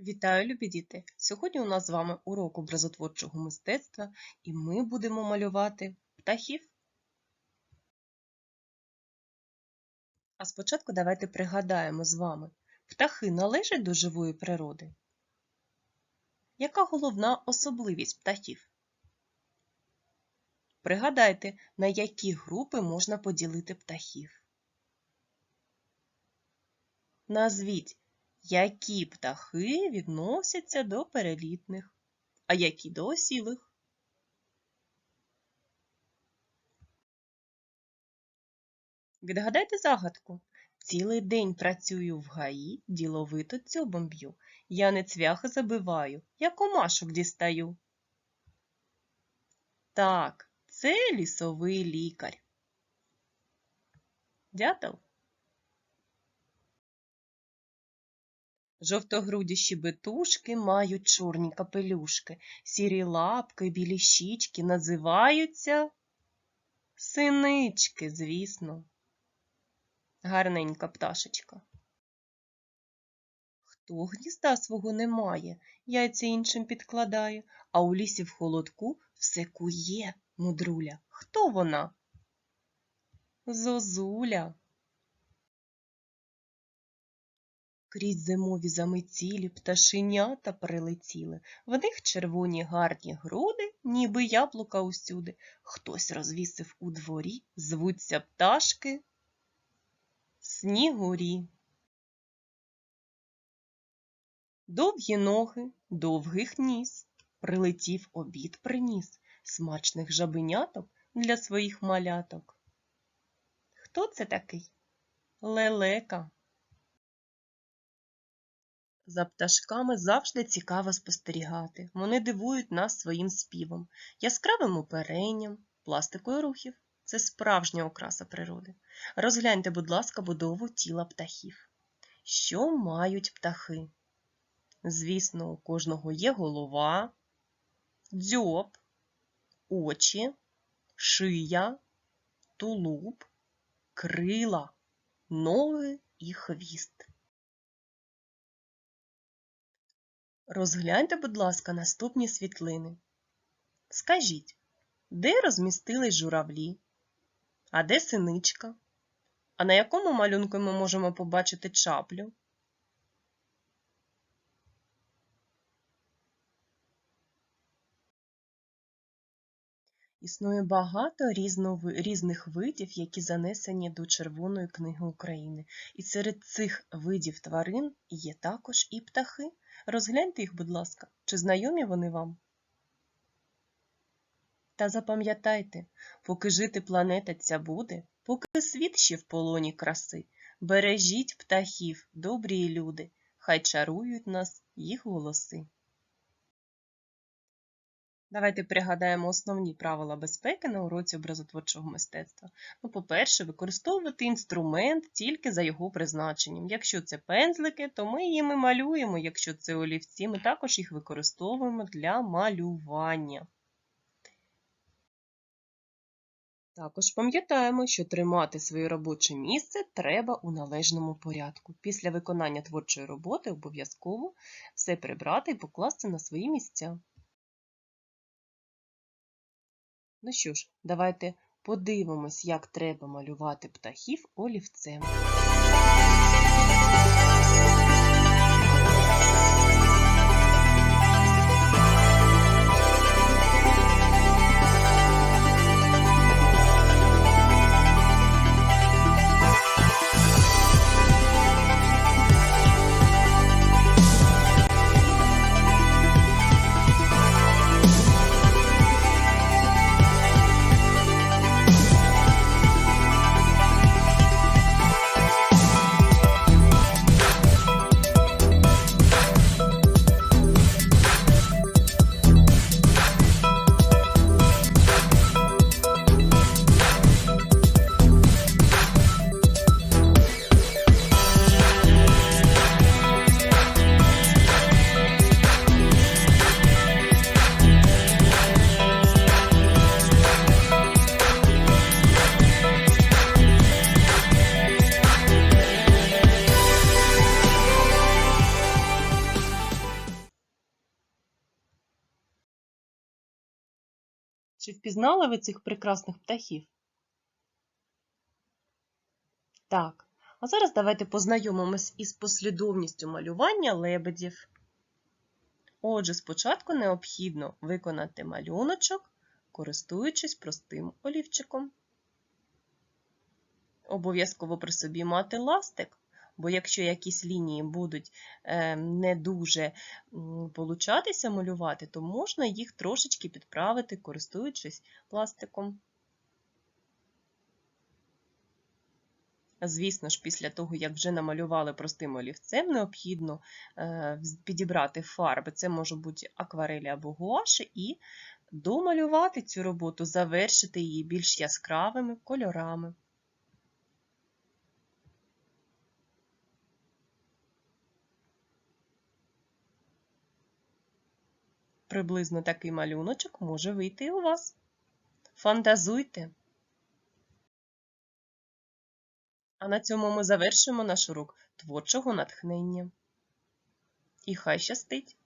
Вітаю, любі діти! Сьогодні у нас з вами урок образотворчого мистецтва, і ми будемо малювати птахів. А спочатку давайте пригадаємо з вами, птахи належать до живої природи? Яка головна особливість птахів? Пригадайте, на які групи можна поділити птахів. Назвіть які птахи відносяться до перелітних, а які до осілих? Відгадайте загадку. Цілий день працюю в гаї, діловито цьобом б'ю. Я не цвяхи забиваю, я комашок дістаю. Так, це лісовий лікар. Дятел. Жовтогруді щебетушки мають чорні капелюшки, сірі лапки, білі щічки називаються синички, звісно. Гарненька пташечка. Хто гнізда свого не має, яйця іншим підкладає, а у лісі в холодку все кує, мудруля. Хто вона? Зозуля. Крізь зимові заметілі пташенята прилетіли. В них червоні гарні груди, ніби яблука усюди. Хтось розвісив у дворі, звуться пташки снігурі. Довгі ноги, довгих ніс, прилетів обід приніс смачних жабеняток для своїх маляток. Хто це такий? Лелека. За пташками завжди цікаво спостерігати. Вони дивують нас своїм співом, яскравим оперенням, пластикою рухів. Це справжня окраса природи. Розгляньте, будь ласка, будову тіла птахів. Що мають птахи? Звісно, у кожного є голова, дзьоб, очі, шия, тулуб, крила, ноги і хвіст. Розгляньте, будь ласка, наступні світлини. Скажіть, де розмістились журавлі? А де синичка? А на якому малюнку ми можемо побачити чаплю? Існує багато різних видів, які занесені до Червоної книги України. І серед цих видів тварин є також і птахи. Розгляньте їх, будь ласка, чи знайомі вони вам? Та запам'ятайте, поки жити планета ця буде, поки світ ще в полоні краси, бережіть птахів, добрі люди, хай чарують нас їх голоси. Давайте пригадаємо основні правила безпеки на уроці образотворчого мистецтва. Ну, по-перше, використовувати інструмент тільки за його призначенням. Якщо це пензлики, то ми їми малюємо. Якщо це олівці, ми також їх використовуємо для малювання. Також пам'ятаємо, що тримати своє робоче місце треба у належному порядку. Після виконання творчої роботи обов'язково все прибрати і покласти на свої місця. Ну що ж, давайте подивимось, як треба малювати птахів олівцем. Чи впізнали ви цих прекрасних птахів? Так. А зараз давайте познайомимось із послідовністю малювання лебедів. Отже, спочатку необхідно виконати малюночок, користуючись простим олівчиком. Обов'язково при собі мати ластик, бо якщо якісь лінії будуть е, не дуже получатися малювати, то можна їх трошечки підправити, користуючись пластиком. Звісно ж, після того, як вже намалювали простим олівцем, необхідно е, підібрати фарби. Це може бути акварелі або гуаші, і домалювати цю роботу, завершити її більш яскравими кольорами. Приблизно такий малюночок може вийти у вас. Фантазуйте! А на цьому ми завершуємо наш урок творчого натхнення. І хай щастить!